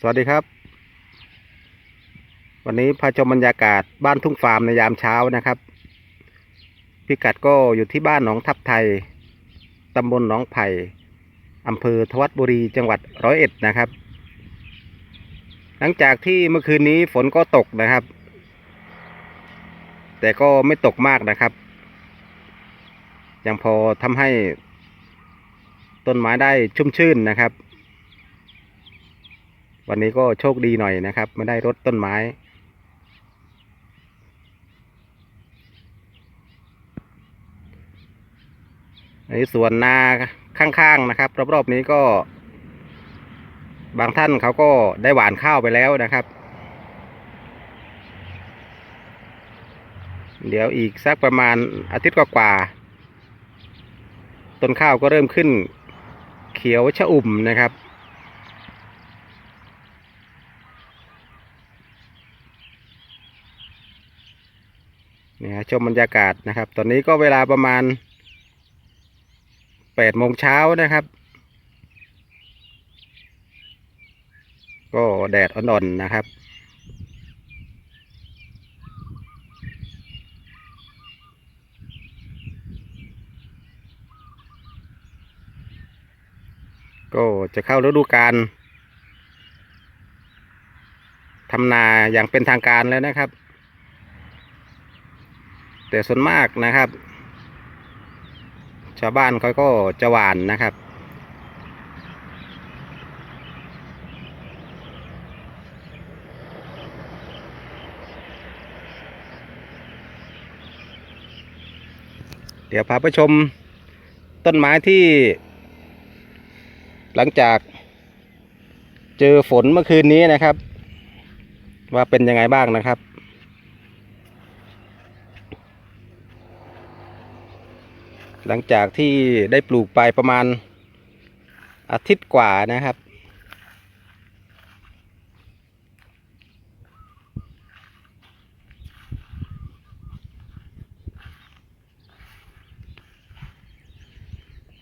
สวัสดีครับ วันนี้พาชมบรรยากาศบ้านทุ่งฟาร์มในยามเช้านะครับ พิกัดก็อยู่ที่บ้านหนองทับไทยตำบลหนองไผ่อำเภอทวัดบุรีจังหวัดร้อยเอ็ดนะครับ หลังจากที่เมื่อคืนนี้ฝนก็ตกนะครับ แต่ก็ไม่ตกมากนะครับ ยังพอทำให้ต้นไม้ได้ชุ่มชื่นนะครับ วันนี้ก็โชคดีหน่อยนะครับไม่ได้รดต้นไม้ ในส่วนนาข้างๆนะครับ รอบๆนี้ก็ บางท่านเขาก็ได้หวานข้าวไปแล้วนะครับ เดี๋ยวอีกสักประมาณอาทิตย์กว่าๆต้นข้าวก็เริ่มขึ้นเขียวชะอุ่มนะครับ นี่ฮะชมบรรยากาศนะครับ ตอนนี้ก็เวลาประมาณแปดโมงเช้านะครับ ก็แดดอ่อนๆนะครับก็จะเข้าฤดูกาลทำนาอย่างเป็นทางการแล้วนะครับ แต่ส่วนมากนะครับ ชาวบ้านเขาก็จะหวานนะครับ เดี๋ยวพาไปชมต้นไม้ที่ หลังจากเจอฝนเมื่อคืนนี้นะครับ ว่าเป็นยังไงบ้างนะครับ หลังจากที่ได้ปลูกไปประมาณอาทิตย์กว่านะครับ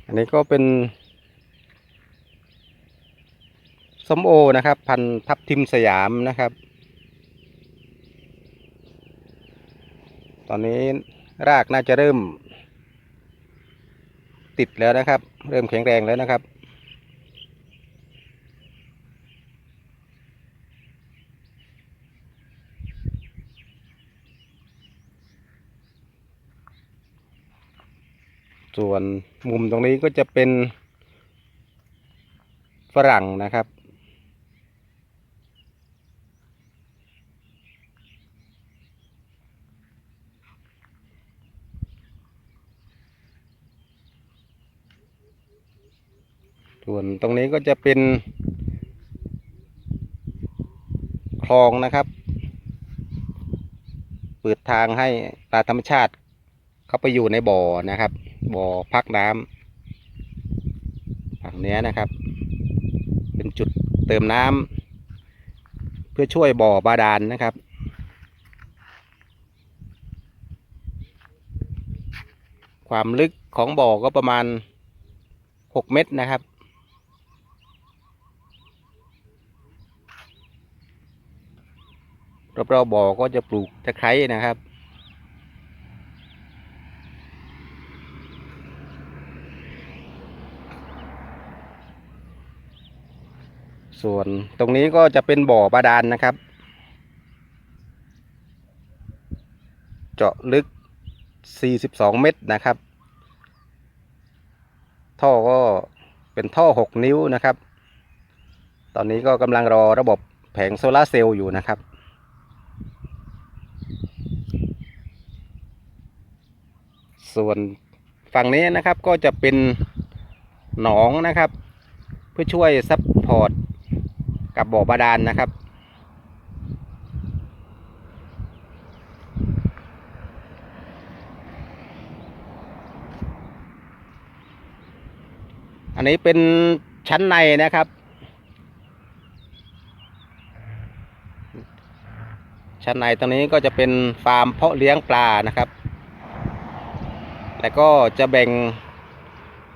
อันนี้ก็เป็นส้มโอนะครับ พันธุ์ทับทิมสยามนะครับ ตอนนี้รากน่าจะเริ่ม ติดแล้วนะครับ เริ่มแข็งแรงแล้วนะครับ ส่วนมุมตรงนี้ก็จะเป็นฝรั่งนะครับ ส่วนตรงนี้ก็จะเป็นคลองนะครับ เปิดทางให้ปลาธรรมชาติ เข้าไปอยู่ในบ่อนะครับ บ่อพักน้ำฝั่งนี้นะครับ เป็นจุดเติมน้ำเพื่อช่วยบ่อบาดาลนนะครับความลึกของบ่อก็ประมาณ 6 เมตรนะครับ รอบๆบ่อก็จะปลูกตะไคร้นะครับ ส่วนตรงนี้ก็จะเป็นบ่อบาดาลนนะครับ เจาะลึก 42 เมตรนะครับ ท่อก็เป็นท่อ 6 นิ้วนะครับ ตอนนี้ก็กำลังรอระบบแผงโซลาร์เซลล์อยู่นะครับ ส่วนฝั่งนี้นะครับก็จะเป็นหนองนะครับ เพื่อช่วยซัพพอร์ตกับบ่อบาดาลนนะครับ อันนี้เป็นชั้นในนะครับ ชั้นในตรงนี้ก็จะเป็นฟาร์มเพาะเลี้ยงปลานะครับ แล้วก็จะแบ่ง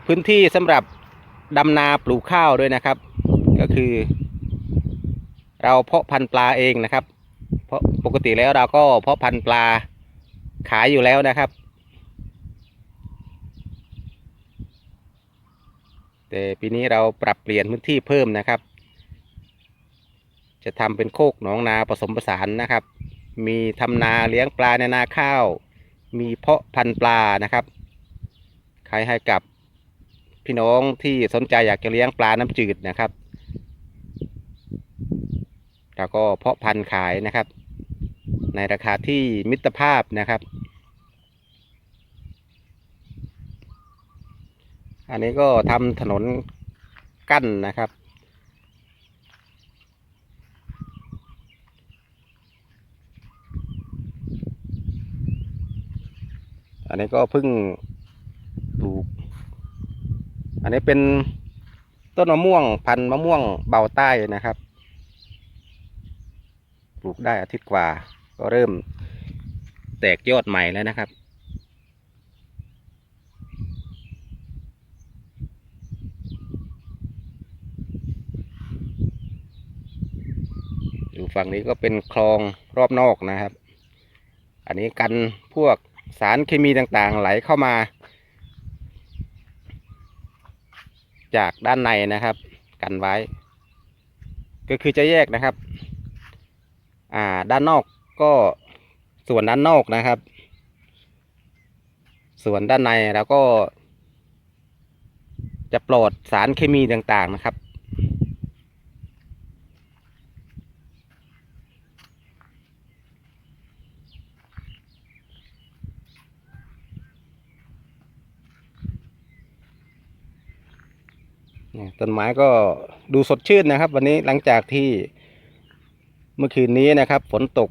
พื้นที่สำหรับดำนาปลูกข้าวด้วยนะครับ ก็คือ เราเพาะพันธุ์ปลาเองนะครับ เพราะปกติแล้วเราก็เพาะพันธุ์ปลาขายอยู่แล้วนะครับ แต่ปีนี้เราปรับเปลี่ยนพื้นที่เพิ่มนะครับ จะทำเป็นโคกหนองนาผสมผสานนะครับ มีทำนาเลี้ยงปลาในนาข้าว มีเพาะพันธุ์ปลานะครับขายให้กับพี่น้องที่สนใจอยากจะเลี้ยงปลาน้ำจืดนะครับเราก็เพาะพันธุ์ขายนะครับ ในราคาที่มิตรภาพนะครับ อันนี้ก็ทำถนนกั้นนะครับ อันนี้ก็เพิ่งปลูก อันนี้เป็นต้นมะม่วงพันธุ์มะม่วงเบาใต้นะครับ ปลูกได้อาทิตย์กว่า ก็เริ่มแตกยอดใหม่แล้วนะครับ อยู่ฝั่งนี้ก็เป็นคลองรอบนอกนะครับ อันนี้กันพวก สารเคมีต่างๆ ไหลเข้ามา จากด้านในนะครับ กันไว้ ก็คือจะแยกนะครับ อ่าด้านนอกก็ส่วนด้านนอกนะครับ ส่วนด้านในแล้วก็ จะปลอดสารเคมีต่างๆนะครับ เนี่ย ต้นไม้ก็ดูสดชื่นนะครับ วันนี้หลังจากที่เมื่อคืนนี้นะครับฝนตก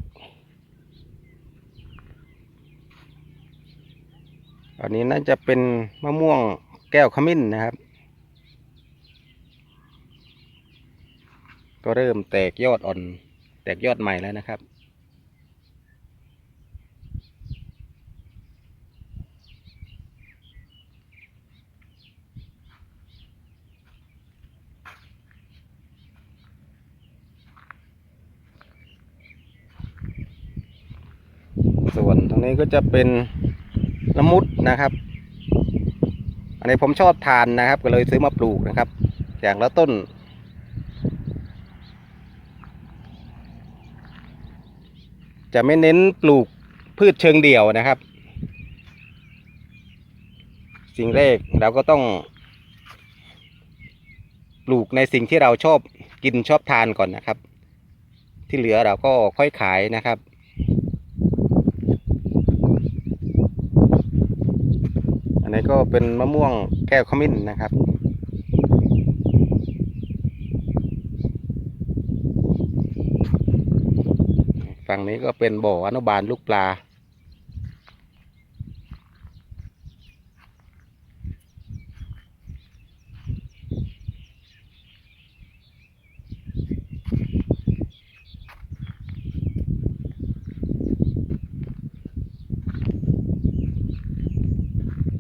อันนี้น่าจะเป็นมะม่วงแก้วขมิ้นนะครับ ก็เริ่มแตกยอดอ่อน แตกยอดใหม่แล้วนะครับ ส่วนตรงนี้ก็จะเป็นละมุดนะครับ อันนี้ผมชอบทานนะครับ ก็เลยซื้อมาปลูกนะครับ อย่างละต้น จะไม่เน้นปลูกพืชเชิงเดี่ยวนะครับ สิ่งแรกเราก็ต้อง ปลูกในสิ่งที่เราชอบกินชอบทานก่อนนะครับ ที่เหลือเราก็ค่อยขายนะครับ อันนี้ ก็เป็นมะม่วงแก้วขมิ้นนะครับ ฝั่งนี้ก็เป็นบ่ออนุบาลลูกปลา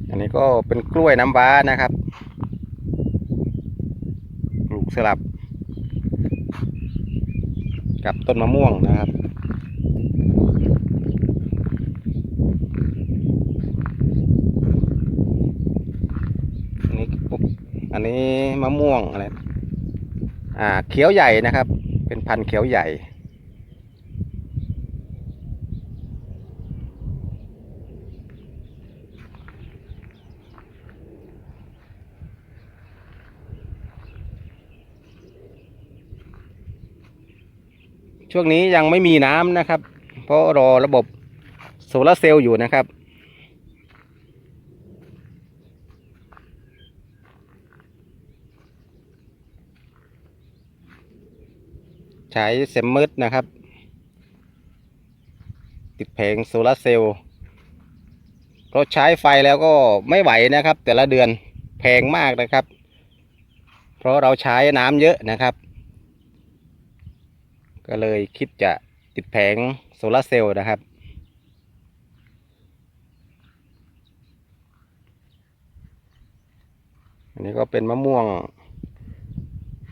อันนี้ ก็เป็นกล้วยน้ำว้านะครับ ปลูกสลับ กับต้นมะม่วงนะครับอันนี้ปุ๊บอันนี้มะม่วงอะไร อ่า เขียวใหญ่นะครับ เป็นพันธุ์เขียวใหญ่ ช่วงนี้ยังไม่มีน้ำนะครับ เพราะรอระบบโซลาร์เซลล์อยู่นะครับ ใช้เซมมืดนะครับ ติดแผงโซลาร์เซลล์เพราะใช้ไฟแล้วก็ไม่ไหวนะครับ แต่ละเดือนแพงมากนะครับ เพราะเราใช้น้ำเยอะนะครับ ก็เลยคิดจะติดแผงโซลาเซลล์นะครับ อันนี้ก็เป็นมะม่วง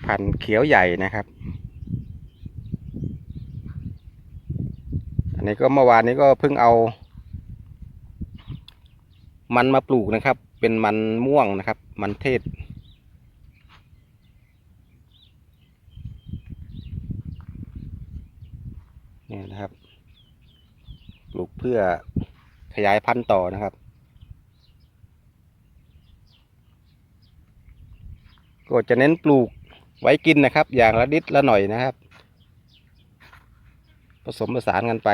พันเขียวใหญ่นะครับ อันนี้ก็เมื่อวานนี้ก็เพิ่งเอา มันมาปลูกนะครับ เป็นมันม่วงนะครับ มันเทศ นี่นะครับ ปลูกเพื่อขยายพันธุ์ต่อนะครับ ก็จะเน้นปลูกไว้กินนะครับ อย่างละนิดละหน่อยนะครับ ผสมผสานกันไป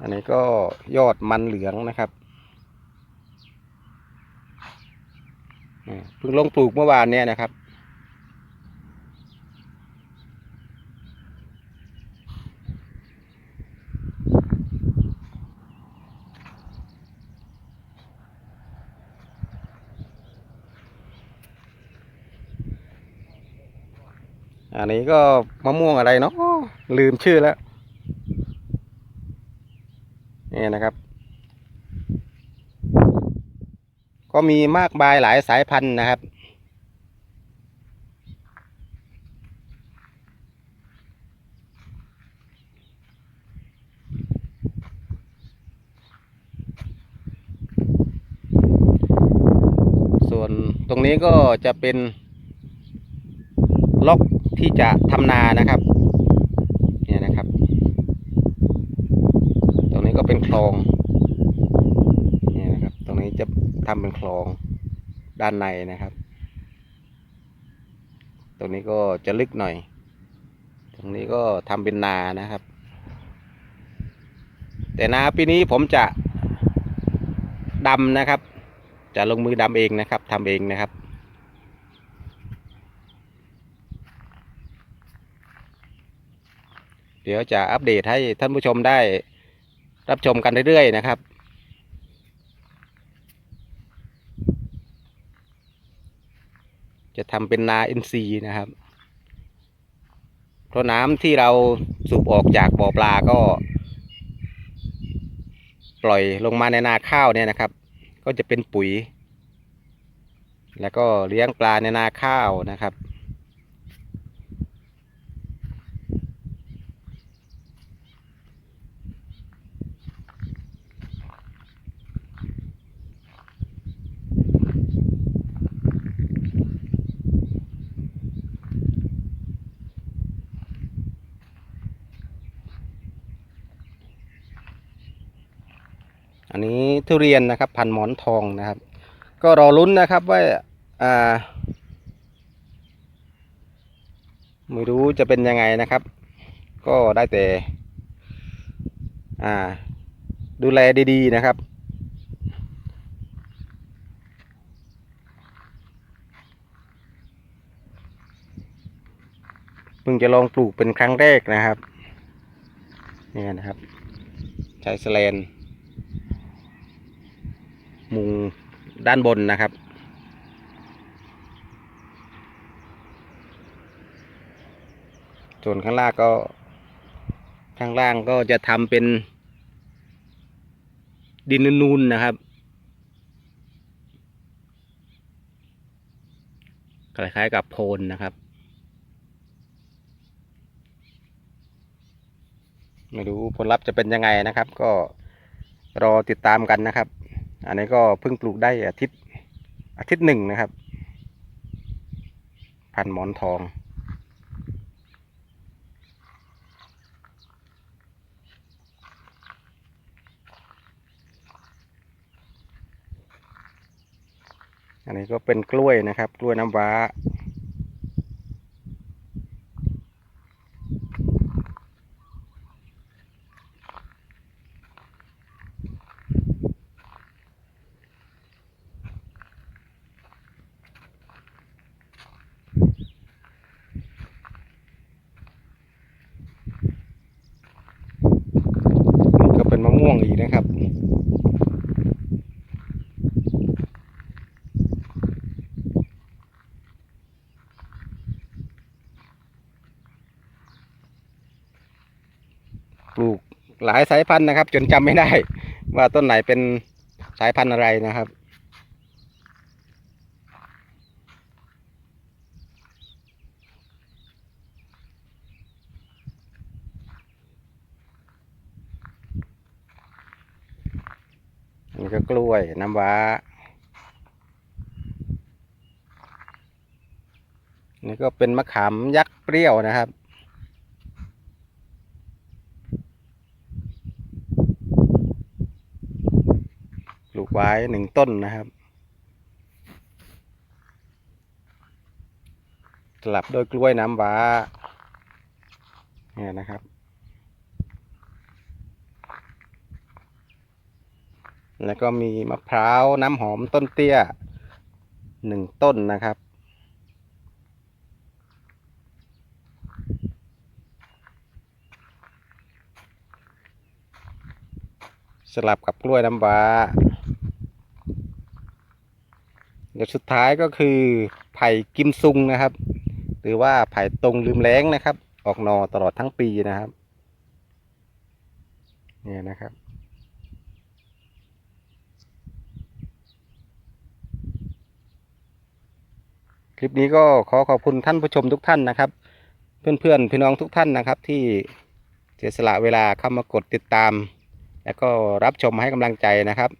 อันนี้ก็ยอดมันเหลืองนะครับนี่ เพิ่งลงปลูกเมื่อวานเนี้ยนะครับ อันนี้ก็มะม่วงอะไรเนาะลืมชื่อแล้ว นี่นะครับ ก็มีมากมายหลายสายพันธุ์นะครับ ส่วนตรงนี้ก็จะเป็นล็อกที่จะทำนานะครับเนี่ยนะครับ ตรงนี้ก็เป็นคลอง เนี่ยนะครับ ตรงนี้จะ ทำเป็นคลองด้านในนะครับ ตรงนี้ก็จะลึกหน่อย ตรงนี้ก็ทำเป็นนานะครับ แต่นาปีนี้ผมจะดำนะครับ จะลงมือดำเองนะครับทำเองนะครับเดี๋ยวจะอัปเดตให้ท่านผู้ชมได้รับชมกันเรื่อยๆนะครับ จะทำเป็นนาอินทรีย์นะครับ เพราะน้ำที่เราสูบออกจากบ่อปลาก็ ปล่อยลงมาในนาข้าวเนี่ยนะครับ ก็จะเป็นปุ๋ย แล้วก็เลี้ยงปลาในนาข้าวนะครับ อันนี้ ทุเรียนนะครับ พันหมอนทองนะครับ ก็รอลุ้นนะครับว่าอ่าไม่รู้จะเป็นยังไงนะครับ ก็ได้แต่ อ่า ดูแลดีๆนะครับเพิ่งจะลองปลูกเป็นครั้งแรกนะครับ เนี่ยนะครับ ใช้สแลน มุงด้านบนนะครับ ส่วนข้างล่างก็ ข้างล่างก็จะทำเป็น ดินนูนนะครับคล้ายๆกับโพนนะครับ ไม่รู้ผลลัพธ์จะเป็นยังไงนะครับ ก็รอติดตามกันนะครับ อันนี้ก็เพิ่งปลูกได้อาทิตย์อาทิตย์หนึ่งนะครับ พันหมอนทอง อันนี้ก็เป็นกล้วยนะครับ กล้วยน้ำว้า นี่ก็ีนะครับปลูกหลายสายพันธุ์นะครับ จนจำไม่ได้ ว่าต้นไหนเป็นสายพันธุ์อะไรนะครับ นนี้ก็กล้วยน้ำว้า นี่ก็เป็นมะขามยักษ์เปรี้ยวนะครับ ปลูกไว้หนึ่งต้นนะครับสลับโดวยกล้วยน้ำว้าเนี่ยนะครับ แล้วก็มีมะพร้าวน้ำหอมต้นเตี้ยหนึ่งต้นนะครับ สลับกับกล้วยน้ำว้าเดี๋ยวสุดท้ายก็คือไผ่กิมซุงนะครับ หรือว่าไผ่ตรงลืมแล้งนะครับ ออกนอตลอดทั้งปีนะครับ เนี่ยนะครับ คลิปนี้ก็ขอขอบคุณท่านผู้ชมทุกท่านนะครับ เพื่อนๆพี่น้องทุกท่านนะครับที่เสียสละเวลาเข้ามากดติดตาม แล้วก็รับชมให้กำลังใจนะครับ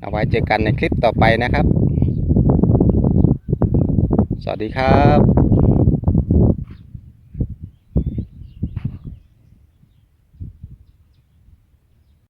เอาไว้เจอกันในคลิปต่อไปนะครับ สวัสดีครับ